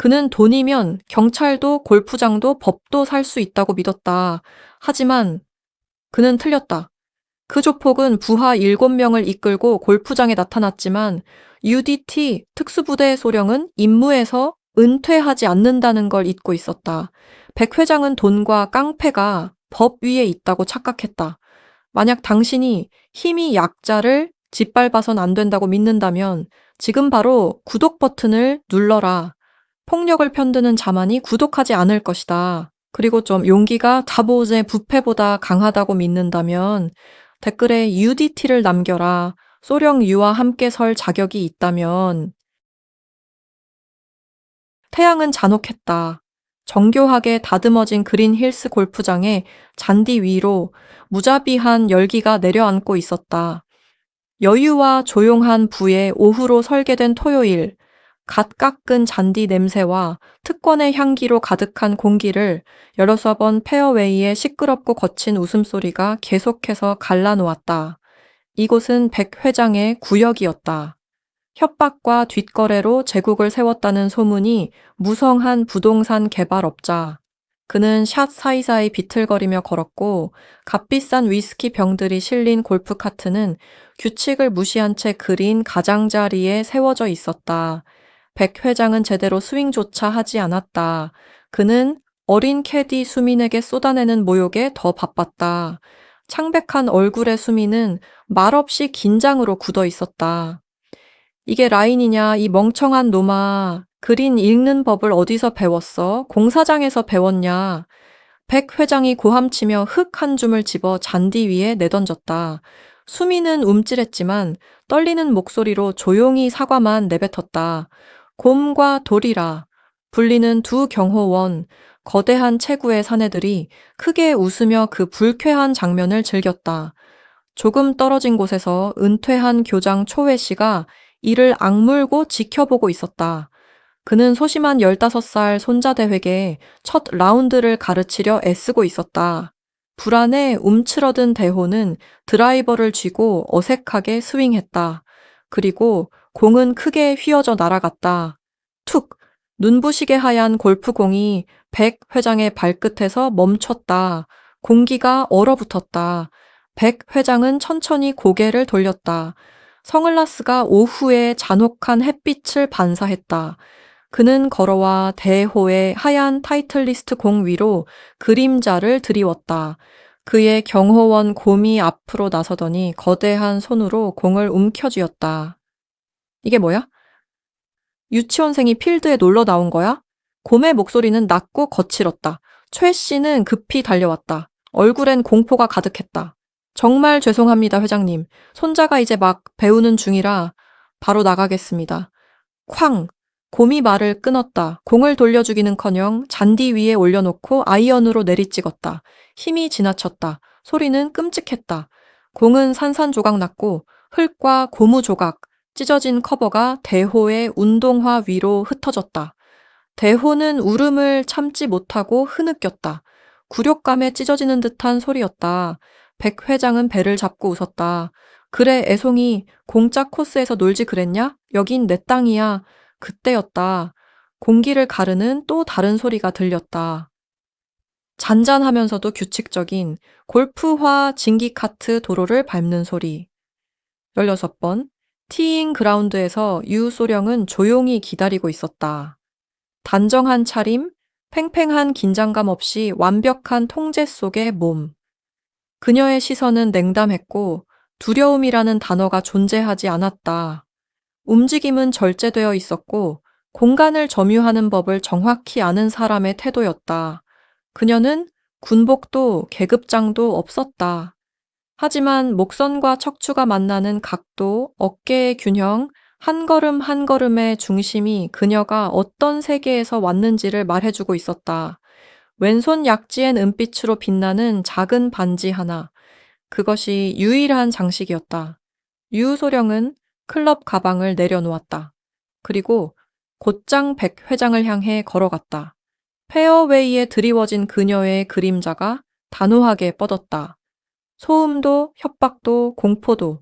그는 돈이면 경찰도 골프장도 법도 살 수 있다고 믿었다. 하지만 그는 틀렸다. 그 조폭은 부하 7명을 이끌고 골프장에 나타났지만 UDT 특수부대 소령은 임무에서 은퇴하지 않는다는 걸 잊고 있었다. 백 회장은 돈과 깡패가 법 위에 있다고 착각했다. 만약 당신이 힘이 약자를 짓밟아선 안 된다고 믿는다면 지금 바로 구독 버튼을 눌러라. 폭력을 편드는 자만이 구독하지 않을 것이다. 그리고 좀 용기가 다보즈의 부패보다 강하다고 믿는다면 댓글에 UDT를 남겨라. 소령 유와 함께 설 자격이 있다면 태양은 잔혹했다. 정교하게 다듬어진 그린 힐스 골프장의 잔디 위로 무자비한 열기가 내려앉고 있었다. 여유와 조용한 부의 오후로 설계된 토요일, 갓 깎은 잔디 냄새와 특권의 향기로 가득한 공기를 여러 번 페어웨이의 시끄럽고 거친 웃음소리가 계속해서 갈라놓았다. 이곳은 백 회장의 구역이었다. 협박과 뒷거래로 제국을 세웠다는 소문이 무성한 부동산 개발업자. 그는 샷 사이사이 비틀거리며 걸었고 값비싼 위스키 병들이 실린 골프 카트는 규칙을 무시한 채 그린 가장자리에 세워져 있었다. 백 회장은 제대로 스윙조차 하지 않았다. 그는 어린 캐디 수민에게 쏟아내는 모욕에 더 바빴다. 창백한 얼굴의 수민은 말없이 긴장으로 굳어 있었다. 이게 라인이냐, 이 멍청한 놈아. 그린 읽는 법을 어디서 배웠어? 공사장에서 배웠냐? 백 회장이 고함치며 흙 한 줌을 집어 잔디 위에 내던졌다. 수미는 움찔했지만 떨리는 목소리로 조용히 사과만 내뱉었다. 곰과 돌이라. 불리는 두 경호원, 거대한 체구의 사내들이 크게 웃으며 그 불쾌한 장면을 즐겼다. 조금 떨어진 곳에서 은퇴한 교장 초회 씨가 이를 악물고 지켜보고 있었다. 그는 소심한 15살 손자대회에 첫 라운드를 가르치려 애쓰고 있었다. 불안에 움츠러든 대호는 드라이버를 쥐고 어색하게 스윙했다. 그리고 공은 크게 휘어져 날아갔다. 툭! 눈부시게 하얀 골프공이 백 회장의 발끝에서 멈췄다. 공기가 얼어붙었다. 백 회장은 천천히 고개를 돌렸다. 성을라스가 오후에 잔혹한 햇빛을 반사했다. 그는 걸어와 대호의 하얀 타이틀리스트 공 위로 그림자를 드리웠다. 그의 경호원 곰이 앞으로 나서더니 거대한 손으로 공을 움켜쥐었다. 이게 뭐야? 유치원생이 필드에 놀러 나온 거야? 곰의 목소리는 낮고 거칠었다. 최 씨는 급히 달려왔다. 얼굴엔 공포가 가득했다. 정말 죄송합니다, 회장님. 손자가 이제 막 배우는 중이라 바로 나가겠습니다. 쾅! 곰이 말을 끊었다. 공을 돌려주기는 커녕 잔디 위에 올려놓고 아이언으로 내리찍었다. 힘이 지나쳤다. 소리는 끔찍했다. 공은 산산조각 났고 흙과 고무 조각, 찢어진 커버가 대호의 운동화 위로 흩어졌다. 대호는 울음을 참지 못하고 흐느꼈다. 굴욕감에 찢어지는 듯한 소리였다. 백 회장은 배를 잡고 웃었다. 그래, 애송이, 공짜 코스에서 놀지 그랬냐? 여긴 내 땅이야. 그때였다. 공기를 가르는 또 다른 소리가 들렸다. 잔잔하면서도 규칙적인 골프화 진기카트 도로를 밟는 소리. 16번. 티잉 그라운드에서 유소령은 조용히 기다리고 있었다. 단정한 차림, 팽팽한 긴장감 없이 완벽한 통제 속의 몸. 그녀의 시선은 냉담했고 두려움이라는 단어가 존재하지 않았다. 움직임은 절제되어 있었고 공간을 점유하는 법을 정확히 아는 사람의 태도였다. 그녀는 군복도 계급장도 없었다. 하지만 목선과 척추가 만나는 각도, 어깨의 균형, 한 걸음 한 걸음의 중심이 그녀가 어떤 세계에서 왔는지를 말해주고 있었다. 왼손 약지엔 은빛으로 빛나는 작은 반지 하나. 그것이 유일한 장식이었다. 유소령은 클럽 가방을 내려놓았다. 그리고 곧장 백 회장을 향해 걸어갔다. 페어웨이에 드리워진 그녀의 그림자가 단호하게 뻗었다. 소음도 협박도 공포도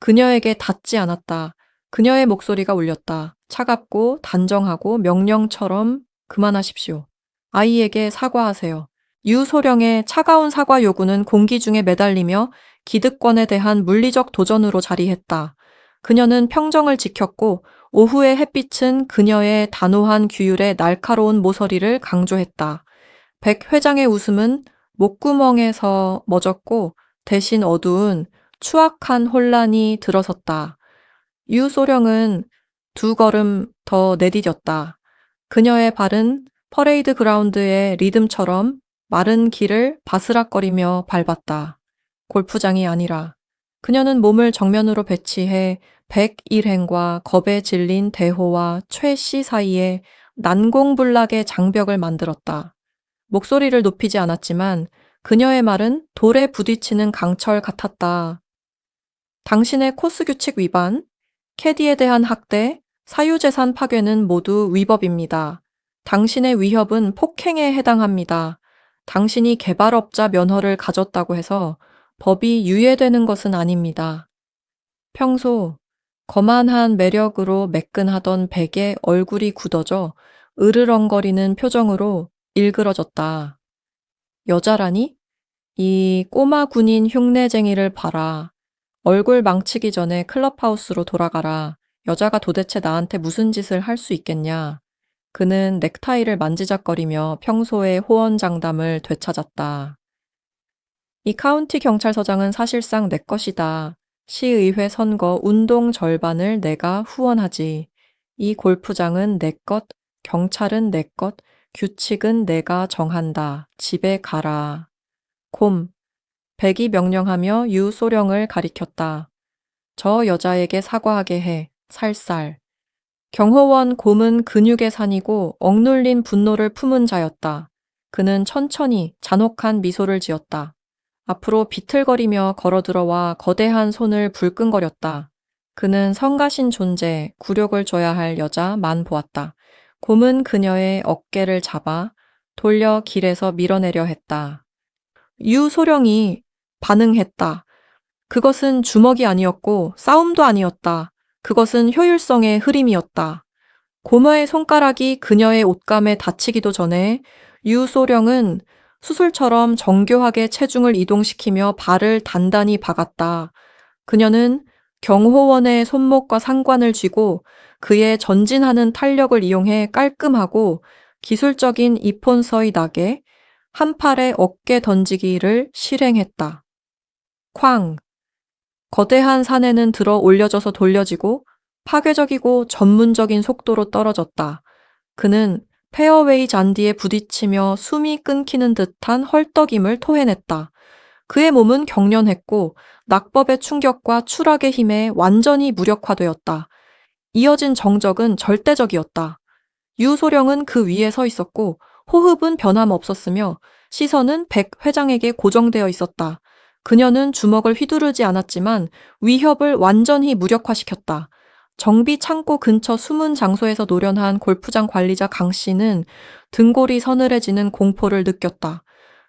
그녀에게 닿지 않았다. 그녀의 목소리가 울렸다. 차갑고 단정하고 명령처럼 그만하십시오. 아이에게 사과하세요. 유소령의 차가운 사과 요구는 공기 중에 매달리며 기득권에 대한 물리적 도전으로 자리했다. 그녀는 평정을 지켰고 오후의 햇빛은 그녀의 단호한 규율에 날카로운 모서리를 강조했다. 백 회장의 웃음은 목구멍에서 멎었고 대신 어두운 추악한 혼란이 들어섰다. 유소령은 두 걸음 더 내디뎠다. 그녀의 발은 퍼레이드 그라운드의 리듬처럼 마른 길을 바스락거리며 밟았다. 골프장이 아니라 그녀는 몸을 정면으로 배치해 백일행과 겁에 질린 대호와 최 씨 사이에 난공불락의 장벽을 만들었다. 목소리를 높이지 않았지만 그녀의 말은 돌에 부딪히는 강철 같았다. 당신의 코스 규칙 위반, 캐디에 대한 학대, 사유재산 파괴는 모두 위법입니다. 당신의 위협은 폭행에 해당합니다. 당신이 개발업자 면허를 가졌다고 해서 법이 유예되는 것은 아닙니다. 평소 거만한 매력으로 매끈하던 백의 얼굴이 굳어져 으르렁거리는 표정으로 일그러졌다. 여자라니? 이 꼬마 군인 흉내쟁이를 봐라. 얼굴 망치기 전에 클럽하우스로 돌아가라. 여자가 도대체 나한테 무슨 짓을 할 수 있겠냐. 그는 넥타이를 만지작거리며 평소의 호언장담을 되찾았다. 이 카운티 경찰서장은 사실상 내 것이다. 시의회 선거 운동 절반을 내가 후원하지. 이 골프장은 내 것, 경찰은 내 것, 규칙은 내가 정한다. 집에 가라. 곰. 백이 명령하며 유소령을 가리켰다. 저 여자에게 사과하게 해. 살살. 경호원 곰은 근육의 산이고 억눌린 분노를 품은 자였다. 그는 천천히 잔혹한 미소를 지었다. 앞으로 비틀거리며 걸어 들어와 거대한 손을 불끈거렸다. 그는 성가신 존재, 굴욕을 줘야 할 여자만 보았다. 곰은 그녀의 어깨를 잡아 돌려 길에서 밀어내려 했다. 유소령이 반응했다. 그것은 주먹이 아니었고 싸움도 아니었다. 그것은 효율성의 흐림이었다. 고모의 손가락이 그녀의 옷감에 닿히기도 전에 유소령은 수술처럼 정교하게 체중을 이동시키며 발을 단단히 박았다. 그녀는 경호원의 손목과 상관을 쥐고 그의 전진하는 탄력을 이용해 깔끔하고 기술적인 이폰서의 낙에 한 팔에 어깨 던지기를 실행했다. 쾅! 거대한 산에는 들어 올려져서 돌려지고 파괴적이고 전문적인 속도로 떨어졌다. 그는 페어웨이 잔디에 부딪히며 숨이 끊기는 듯한 헐떡임을 토해냈다. 그의 몸은 경련했고 낙법의 충격과 추락의 힘에 완전히 무력화되었다. 이어진 정적은 절대적이었다. 유소령은 그 위에 서 있었고 호흡은 변함없었으며 시선은 백 회장에게 고정되어 있었다. 그녀는 주먹을 휘두르지 않았지만 위협을 완전히 무력화시켰다. 정비 창고 근처 숨은 장소에서 노련한 골프장 관리자 강 씨는 등골이 서늘해지는 공포를 느꼈다.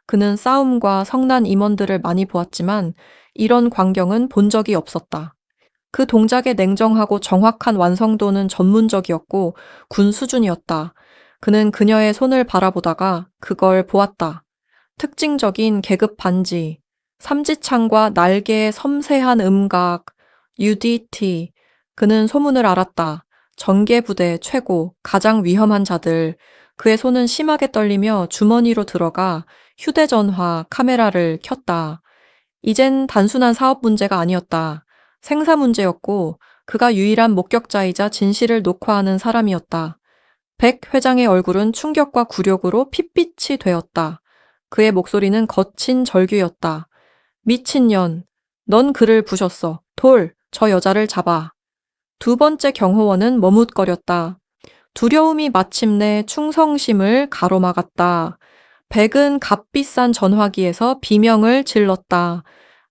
그는 싸움과 성난 임원들을 많이 보았지만 이런 광경은 본 적이 없었다. 그 동작의 냉정하고 정확한 완성도는 전문적이었고 군 수준이었다. 그는 그녀의 손을 바라보다가 그걸 보았다. 특징적인 계급 반지, 삼지창과 날개의 섬세한 음각, UDT. 그는 소문을 알았다. 전개부대 최고, 가장 위험한 자들. 그의 손은 심하게 떨리며 주머니로 들어가 휴대전화, 카메라를 켰다. 이젠 단순한 사업 문제가 아니었다. 생사 문제였고 그가 유일한 목격자이자 진실을 녹화하는 사람이었다. 백 회장의 얼굴은 충격과 굴욕으로 핏빛이 되었다. 그의 목소리는 거친 절규였다. 미친년, 넌 그를 부셨어. 돌, 저 여자를 잡아. 두 번째 경호원은 머뭇거렸다. 두려움이 마침내 충성심을 가로막았다. 백은 값비싼 전화기에서 비명을 질렀다.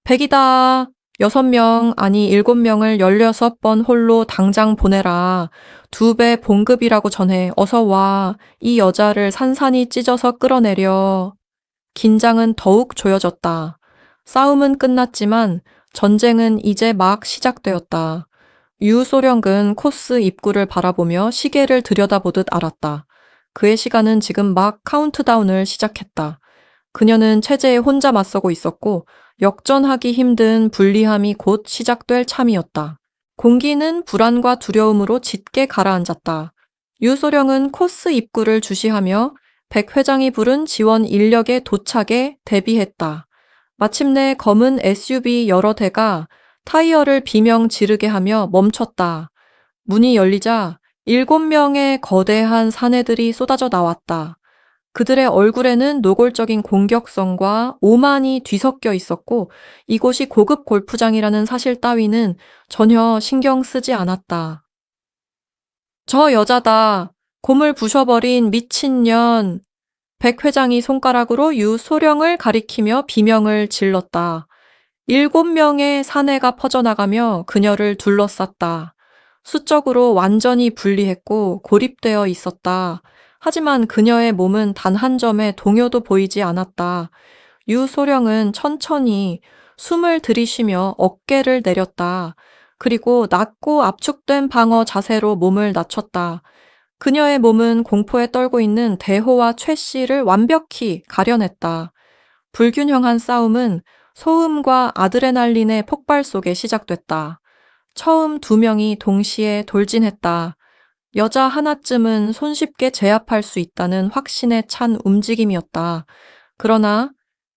백이다. 여섯 명, 아니 일곱 명을 열여섯 번 홀로 당장 보내라. 두 배 봉급이라고 전해. 어서 와. 이 여자를 산산이 찢어서 끌어내려. 긴장은 더욱 조여졌다. 싸움은 끝났지만 전쟁은 이제 막 시작되었다. 유소령은 코스 입구를 바라보며 시계를 들여다보듯 알았다. 그의 시간은 지금 막 카운트다운을 시작했다. 그녀는 체제에 혼자 맞서고 있었고 역전하기 힘든 불리함이 곧 시작될 참이었다. 공기는 불안과 두려움으로 짙게 가라앉았다. 유소령은 코스 입구를 주시하며 백 회장이 부른 지원 인력의 도착에 대비했다. 마침내 검은 SUV 여러 대가 타이어를 비명 지르게 하며 멈췄다. 문이 열리자 일곱 명의 거대한 사내들이 쏟아져 나왔다. 그들의 얼굴에는 노골적인 공격성과 오만이 뒤섞여 있었고 이곳이 고급 골프장이라는 사실 따위는 전혀 신경 쓰지 않았다. 저 여자다. 곰을 부셔버린 미친년. 백 회장이 손가락으로 유소령을 가리키며 비명을 질렀다. 일곱 명의 사내가 퍼져나가며 그녀를 둘러쌌다. 수적으로 완전히 분리했고 고립되어 있었다. 하지만 그녀의 몸은 단 한 점의 동요도 보이지 않았다. 유소령은 천천히 숨을 들이쉬며 어깨를 내렸다. 그리고 낮고 압축된 방어 자세로 몸을 낮췄다. 그녀의 몸은 공포에 떨고 있는 대호와 최 씨를 완벽히 가려냈다. 불균형한 싸움은 소음과 아드레날린의 폭발 속에 시작됐다. 처음 두 명이 동시에 돌진했다. 여자 하나쯤은 손쉽게 제압할 수 있다는 확신에 찬 움직임이었다. 그러나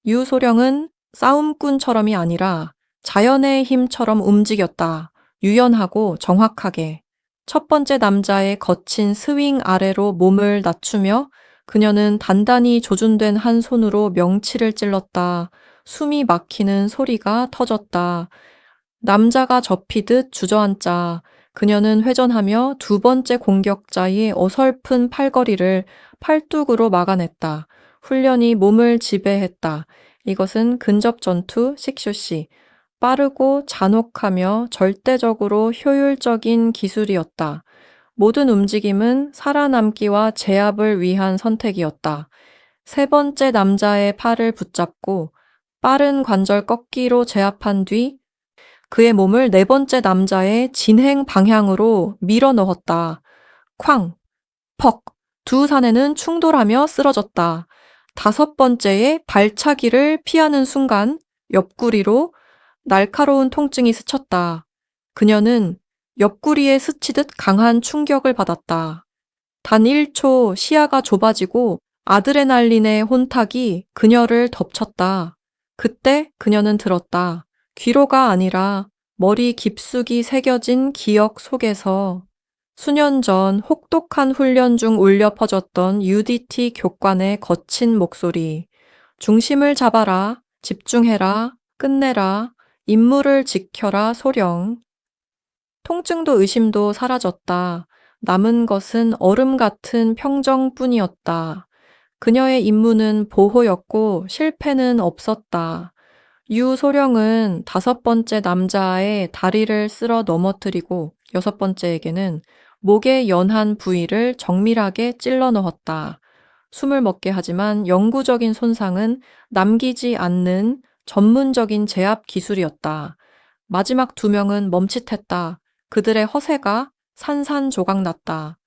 유소령은 싸움꾼처럼이 아니라 자연의 힘처럼 움직였다. 유연하고 정확하게. 첫 번째 남자의 거친 스윙 아래로 몸을 낮추며 그녀는 단단히 조준된 한 손으로 명치를 찔렀다. 숨이 막히는 소리가 터졌다. 남자가 접히듯 주저앉자 그녀는 회전하며 두 번째 공격자의 어설픈 팔걸이를 팔뚝으로 막아냈다. 훈련이 몸을 지배했다. 이것은 근접 전투 식쇼시. 빠르고 잔혹하며 절대적으로 효율적인 기술이었다. 모든 움직임은 살아남기와 제압을 위한 선택이었다. 세 번째 남자의 팔을 붙잡고 빠른 관절 꺾기로 제압한 뒤 그의 몸을 네 번째 남자의 진행 방향으로 밀어 넣었다. 쾅, 퍽, 두 사내는 충돌하며 쓰러졌다. 다섯 번째의 발차기를 피하는 순간 옆구리로 날카로운 통증이 스쳤다. 그녀는 옆구리에 스치듯 강한 충격을 받았다. 단 1초 시야가 좁아지고 아드레날린의 혼탁이 그녀를 덮쳤다. 그때 그녀는 들었다. 귀로가 아니라 머리 깊숙이 새겨진 기억 속에서 수년 전 혹독한 훈련 중 울려 퍼졌던 UDT 교관의 거친 목소리. 중심을 잡아라, 집중해라, 끝내라, 임무를 지켜라, 소령. 통증도 의심도 사라졌다. 남은 것은 얼음 같은 평정뿐이었다. 그녀의 임무는 보호였고 실패는 없었다. 유소령은 다섯 번째 남자의 다리를 쓸어 넘어뜨리고 여섯 번째에게는 목의 연한 부위를 정밀하게 찔러 넣었다. 숨을 먹게 하지만 영구적인 손상은 남기지 않는 전문적인 제압 기술이었다. 마지막 두 명은 멈칫했다. 그들의 허세가 산산조각 났다.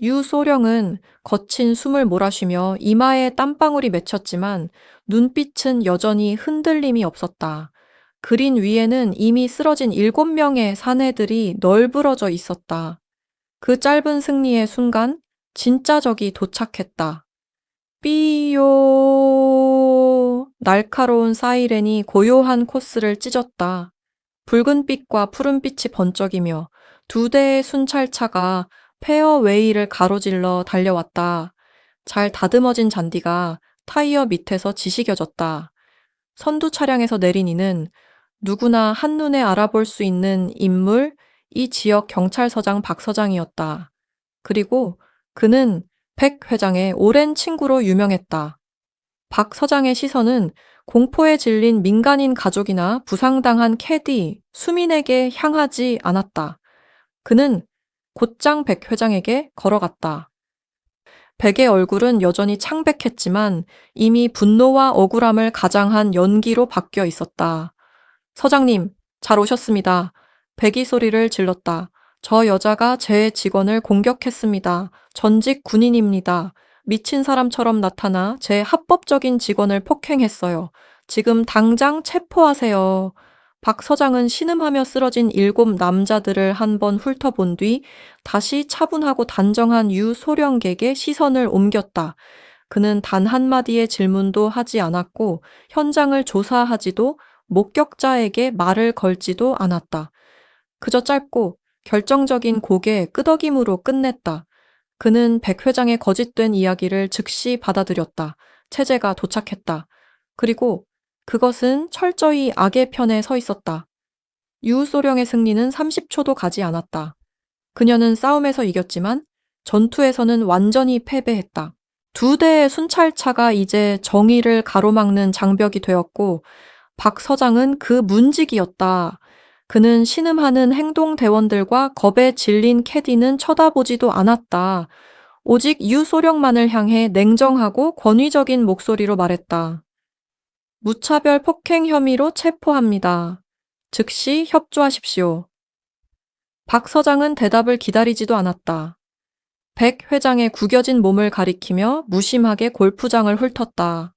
유소령은 거친 숨을 몰아쉬며 이마에 땀방울이 맺혔지만 눈빛은 여전히 흔들림이 없었다. 그린 위에는 이미 쓰러진 일곱 명의 사내들이 널브러져 있었다. 그 짧은 승리의 순간 진짜 적이 도착했다. 삐요 날카로운 사이렌이 고요한 코스를 찢었다. 붉은빛과 푸른빛이 번쩍이며 두 대의 순찰차가 페어웨이를 가로질러 달려왔다. 잘 다듬어진 잔디가 타이어 밑에서 지시겨졌다. 선두 차량에서 내린 이는 누구나 한눈에 알아볼 수 있는 인물, 이 지역 경찰서장 박 서장이었다. 그리고 그는 백 회장의 오랜 친구로 유명했다. 박 서장의 시선은 공포에 질린 민간인 가족이나 부상당한 캐디, 수민에게 향하지 않았다. 그는 곧장 백 회장에게 걸어갔다. 백의 얼굴은 여전히 창백했지만 이미 분노와 억울함을 가장한 연기로 바뀌어 있었다. 서장님, 잘 오셨습니다. 백이 소리를 질렀다. 저 여자가 제 직원을 공격했습니다. 전직 군인입니다. 미친 사람처럼 나타나 제 합법적인 직원을 폭행했어요. 지금 당장 체포하세요. 박 서장은 신음하며 쓰러진 일곱 남자들을 한 번 훑어본 뒤 다시 차분하고 단정한 유 소령객의 시선을 옮겼다. 그는 단 한마디의 질문도 하지 않았고 현장을 조사하지도 목격자에게 말을 걸지도 않았다. 그저 짧고 결정적인 고개 끄덕임으로 끝냈다. 그는 백 회장의 거짓된 이야기를 즉시 받아들였다. 체제가 도착했다. 그리고 그것은 철저히 악의 편에 서 있었다. 유소령의 승리는 30초도 가지 않았다. 그녀는 싸움에서 이겼지만 전투에서는 완전히 패배했다. 두 대의 순찰차가 이제 정의를 가로막는 장벽이 되었고 박 서장은 그 문직이었다. 그는 신음하는 행동대원들과 겁에 질린 캐디는 쳐다보지도 않았다. 오직 유소령만을 향해 냉정하고 권위적인 목소리로 말했다. 무차별 폭행 혐의로 체포합니다. 즉시 협조하십시오. 박 서장은 대답을 기다리지도 않았다. 백 회장의 구겨진 몸을 가리키며 무심하게 골프장을 훑었다.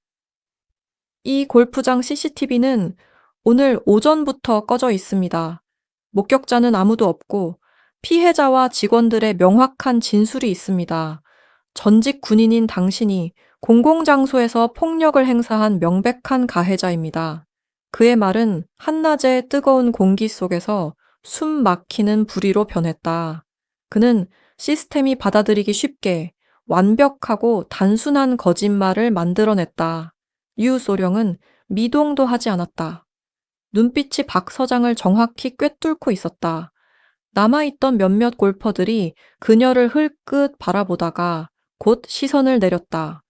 이 골프장 CCTV는 오늘 오전부터 꺼져 있습니다. 목격자는 아무도 없고 피해자와 직원들의 명확한 진술이 있습니다. 전직 군인인 당신이 공공장소에서 폭력을 행사한 명백한 가해자입니다. 그의 말은 한낮의 뜨거운 공기 속에서 숨 막히는 부리로 변했다. 그는 시스템이 받아들이기 쉽게 완벽하고 단순한 거짓말을 만들어냈다. 유 소령은 미동도 하지 않았다. 눈빛이 박 서장을 정확히 꿰뚫고 있었다. 남아있던 몇몇 골퍼들이 그녀를 흘끗 바라보다가 곧 시선을 내렸다.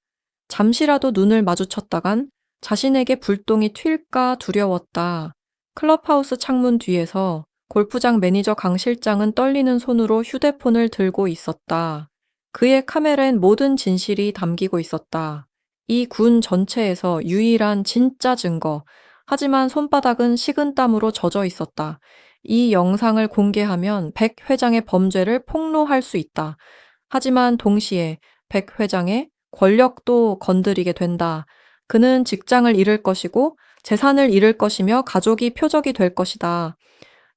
잠시라도 눈을 마주쳤다간 자신에게 불똥이 튈까 두려웠다. 클럽하우스 창문 뒤에서 골프장 매니저 강 실장은 떨리는 손으로 휴대폰을 들고 있었다. 그의 카메라엔 모든 진실이 담기고 있었다. 이 군 전체에서 유일한 진짜 증거, 하지만 손바닥은 식은 땀으로 젖어 있었다. 이 영상을 공개하면 백 회장의 범죄를 폭로할 수 있다. 하지만 동시에 백 회장의 권력도 건드리게 된다. 그는 직장을 잃을 것이고 재산을 잃을 것이며 가족이 표적이 될 것이다.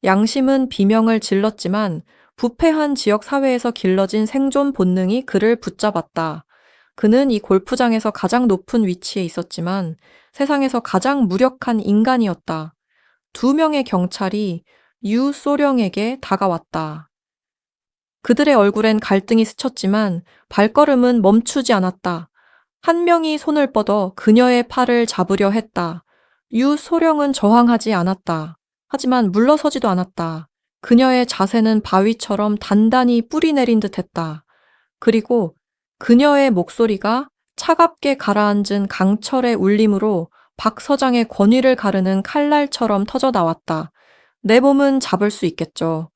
양심은 비명을 질렀지만 부패한 지역 사회에서 길러진 생존 본능이 그를 붙잡았다. 그는 이 골프장에서 가장 높은 위치에 있었지만 세상에서 가장 무력한 인간이었다. 두 명의 경찰이 유 소령에게 다가왔다. 그들의 얼굴엔 갈등이 스쳤지만 발걸음은 멈추지 않았다. 한 명이 손을 뻗어 그녀의 팔을 잡으려 했다. 유소령은 저항하지 않았다. 하지만 물러서지도 않았다. 그녀의 자세는 바위처럼 단단히 뿌리 내린 듯 했다. 그리고 그녀의 목소리가 차갑게 가라앉은 강철의 울림으로 박 서장의 권위를 가르는 칼날처럼 터져 나왔다. 내 몸은 잡을 수 있겠죠.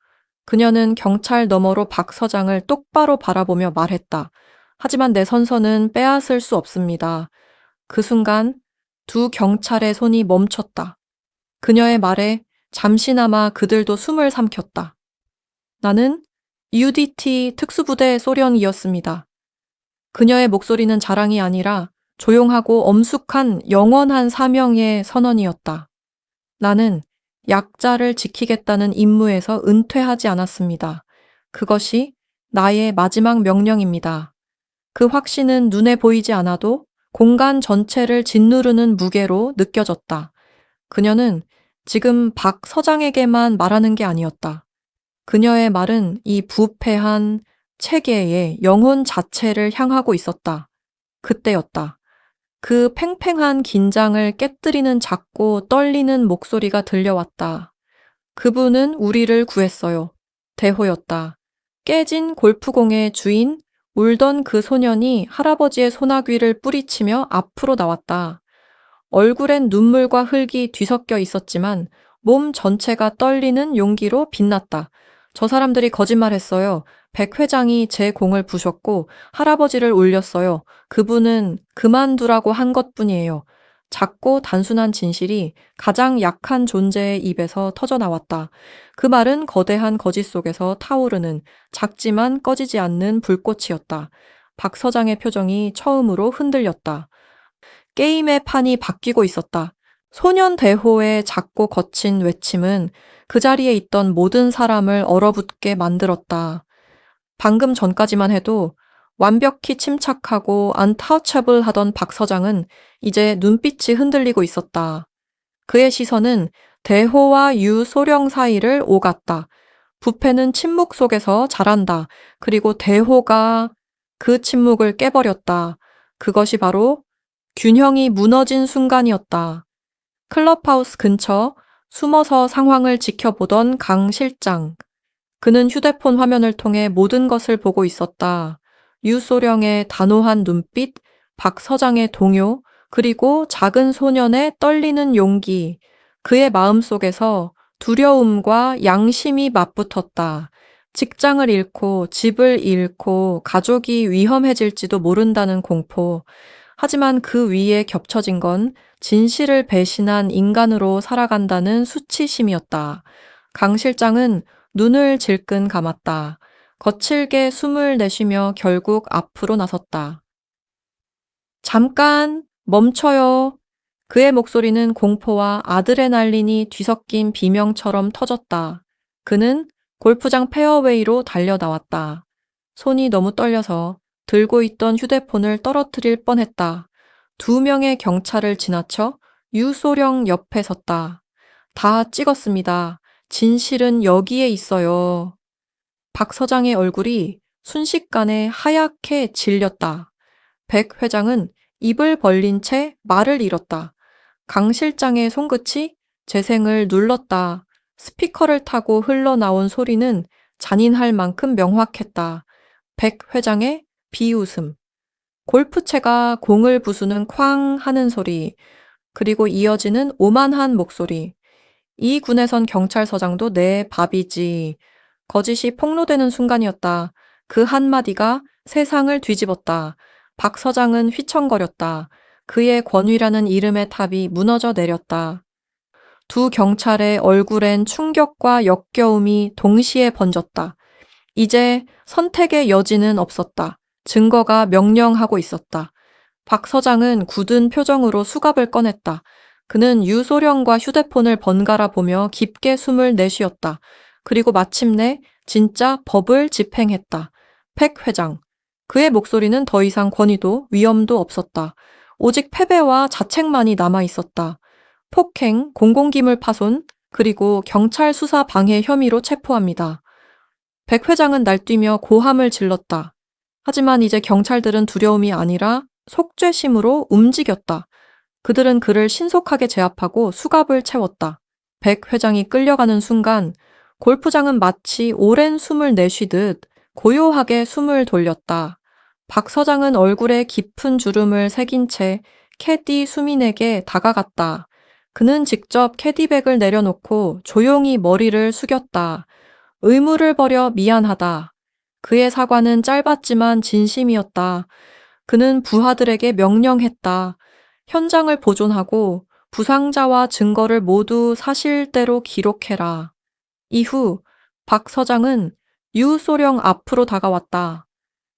그녀는 경찰 너머로 박 서장을 똑바로 바라보며 말했다. 하지만 내 선서는 빼앗을 수 없습니다. 그 순간 두 경찰의 손이 멈췄다. 그녀의 말에 잠시나마 그들도 숨을 삼켰다. 나는 UDT 특수부대 소령이었습니다. 그녀의 목소리는 자랑이 아니라 조용하고 엄숙한 영원한 사명의 선언이었다. 나는 약자를 지키겠다는 임무에서 은퇴하지 않았습니다. 그것이 나의 마지막 명령입니다. 그 확신은 눈에 보이지 않아도 공간 전체를 짓누르는 무게로 느껴졌다. 그녀는 지금 박 서장에게만 말하는 게 아니었다. 그녀의 말은 이 부패한 체계의 영혼 자체를 향하고 있었다. 그때였다. 그 팽팽한 긴장을 깨뜨리는 작고 떨리는 목소리가 들려왔다. 그분은 우리를 구했어요. 대호였다. 깨진 골프공의 주인, 울던 그 소년이 할아버지의 소나귀를 뿌리치며 앞으로 나왔다. 얼굴엔 눈물과 흙이 뒤섞여 있었지만 몸 전체가 떨리는 용기로 빛났다. 저 사람들이 거짓말했어요. 백 회장이 제 공을 부셨고 할아버지를 울렸어요. 그분은 그만두라고 한 것뿐이에요. 작고 단순한 진실이 가장 약한 존재의 입에서 터져 나왔다. 그 말은 거대한 거짓 속에서 타오르는 작지만 꺼지지 않는 불꽃이었다. 박 서장의 표정이 처음으로 흔들렸다. 게임의 판이 바뀌고 있었다. 소년 대호의 작고 거친 외침은 그 자리에 있던 모든 사람을 얼어붙게 만들었다. 방금 전까지만 해도 완벽히 침착하고 안타처블 하던 박 서장은 이제 눈빛이 흔들리고 있었다. 그의 시선은 대호와 유소령 사이를 오갔다. 부패는 침묵 속에서 자란다. 그리고 대호가 그 침묵을 깨버렸다. 그것이 바로 균형이 무너진 순간이었다. 클럽하우스 근처 숨어서 상황을 지켜보던 강 실장. 그는 휴대폰 화면을 통해 모든 것을 보고 있었다. 유소령의 단호한 눈빛, 박 서장의 동요, 그리고 작은 소년의 떨리는 용기. 그의 마음 속에서 두려움과 양심이 맞붙었다. 직장을 잃고 집을 잃고 가족이 위험해질지도 모른다는 공포. 하지만 그 위에 겹쳐진 건 진실을 배신한 인간으로 살아간다는 수치심이었다. 강 실장은 눈을 질끈 감았다. 거칠게 숨을 내쉬며 결국 앞으로 나섰다. 잠깐 멈춰요. 그의 목소리는 공포와 아드레날린이 뒤섞인 비명처럼 터졌다. 그는 골프장 페어웨이로 달려 나왔다. 손이 너무 떨려서 들고 있던 휴대폰을 떨어뜨릴 뻔했다. 두 명의 경찰을 지나쳐 유소령 옆에 섰다. 다 찍었습니다. 진실은 여기에 있어요. 박 서장의 얼굴이 순식간에 하얗게 질렸다. 백 회장은 입을 벌린 채 말을 잃었다. 강 실장의 손끝이 재생을 눌렀다. 스피커를 타고 흘러나온 소리는 잔인할 만큼 명확했다. 백 회장의 비웃음. 골프채가 공을 부수는 쾅 하는 소리. 그리고 이어지는 오만한 목소리. 이 군에선 경찰서장도 내 밥이지. 거짓이 폭로되는 순간이었다. 그 한마디가 세상을 뒤집었다. 박 서장은 휘청거렸다. 그의 권위라는 이름의 탑이 무너져 내렸다. 두 경찰의 얼굴엔 충격과 역겨움이 동시에 번졌다. 이제 선택의 여지는 없었다. 증거가 명령하고 있었다. 박 서장은 굳은 표정으로 수갑을 꺼냈다. 그는 유소령과 휴대폰을 번갈아 보며 깊게 숨을 내쉬었다. 그리고 마침내 진짜 법을 집행했다. 팩 회장. 그의 목소리는 더 이상 권위도 위험도 없었다. 오직 패배와 자책만이 남아 있었다. 폭행, 공공기물 파손, 그리고 경찰 수사 방해 혐의로 체포합니다. 백 회장은 날뛰며 고함을 질렀다. 하지만 이제 경찰들은 두려움이 아니라 속죄심으로 움직였다. 그들은 그를 신속하게 제압하고 수갑을 채웠다. 백 회장이 끌려가는 순간 골프장은 마치 오랜 숨을 내쉬듯 고요하게 숨을 돌렸다. 박 서장은 얼굴에 깊은 주름을 새긴 채 캐디 수민에게 다가갔다. 그는 직접 캐디백을 내려놓고 조용히 머리를 숙였다. 의무를 버려 미안하다. 그의 사과는 짧았지만 진심이었다. 그는 부하들에게 명령했다. 현장을 보존하고 부상자와 증거를 모두 사실대로 기록해라. 이후 박 서장은 유 소령 앞으로 다가왔다.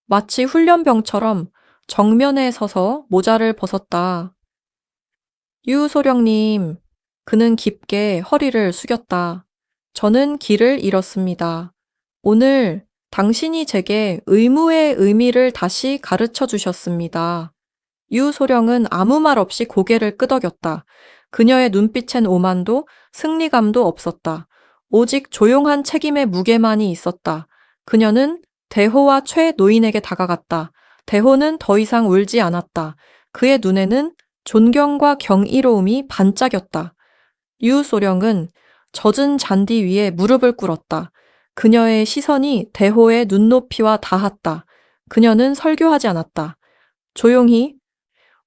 마치 훈련병처럼 정면에 서서 모자를 벗었다. 유 소령님, 그는 깊게 허리를 숙였다. 저는 길을 잃었습니다. 오늘 당신이 제게 의무의 의미를 다시 가르쳐 주셨습니다. 유소령은 아무 말 없이 고개를 끄덕였다. 그녀의 눈빛엔 오만도 승리감도 없었다. 오직 조용한 책임의 무게만이 있었다. 그녀는 대호와 최 노인에게 다가갔다. 대호는 더 이상 울지 않았다. 그의 눈에는 존경과 경이로움이 반짝였다. 유소령은 젖은 잔디 위에 무릎을 꿇었다. 그녀의 시선이 대호의 눈높이와 닿았다. 그녀는 설교하지 않았다. 조용히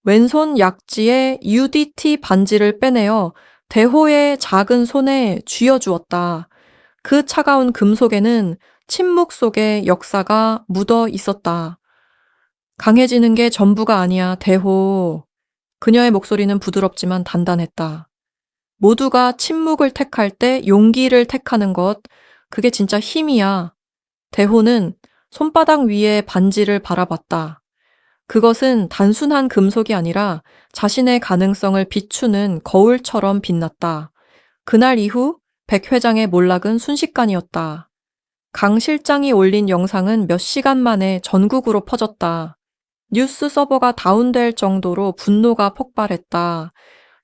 왼손 약지에 UDT 반지를 빼내어 대호의 작은 손에 쥐어주었다. 그 차가운 금속에는 침묵 속에 역사가 묻어 있었다. 강해지는 게 전부가 아니야, 대호. 그녀의 목소리는 부드럽지만 단단했다. 모두가 침묵을 택할 때 용기를 택하는 것, 그게 진짜 힘이야. 대호는 손바닥 위에 반지를 바라봤다. 그것은 단순한 금속이 아니라 자신의 가능성을 비추는 거울처럼 빛났다. 그날 이후 백 회장의 몰락은 순식간이었다. 강 실장이 올린 영상은 몇 시간 만에 전국으로 퍼졌다. 뉴스 서버가 다운될 정도로 분노가 폭발했다.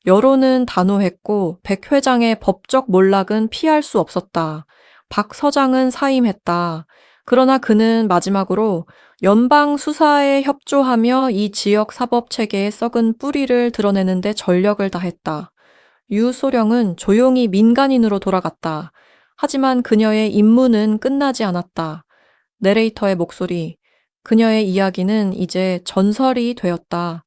여론은 단호했고 백 회장의 법적 몰락은 피할 수 없었다. 박 서장은 사임했다. 그러나 그는 마지막으로 연방 수사에 협조하며 이 지역 사법 체계의 썩은 뿌리를 드러내는데 전력을 다했다. 유소령은 조용히 민간인으로 돌아갔다. 하지만 그녀의 임무는 끝나지 않았다. 내레이터의 목소리. 그녀의 이야기는 이제 전설이 되었다.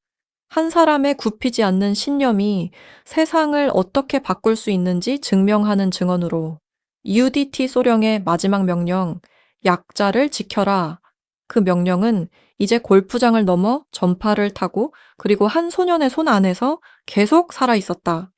한 사람의 굽히지 않는 신념이 세상을 어떻게 바꿀 수 있는지 증명하는 증언으로. UDT 소령의 마지막 명령, 약자를 지켜라. 그 명령은 이제 골프장을 넘어 전파를 타고 그리고 한 소년의 손 안에서 계속 살아 있었다.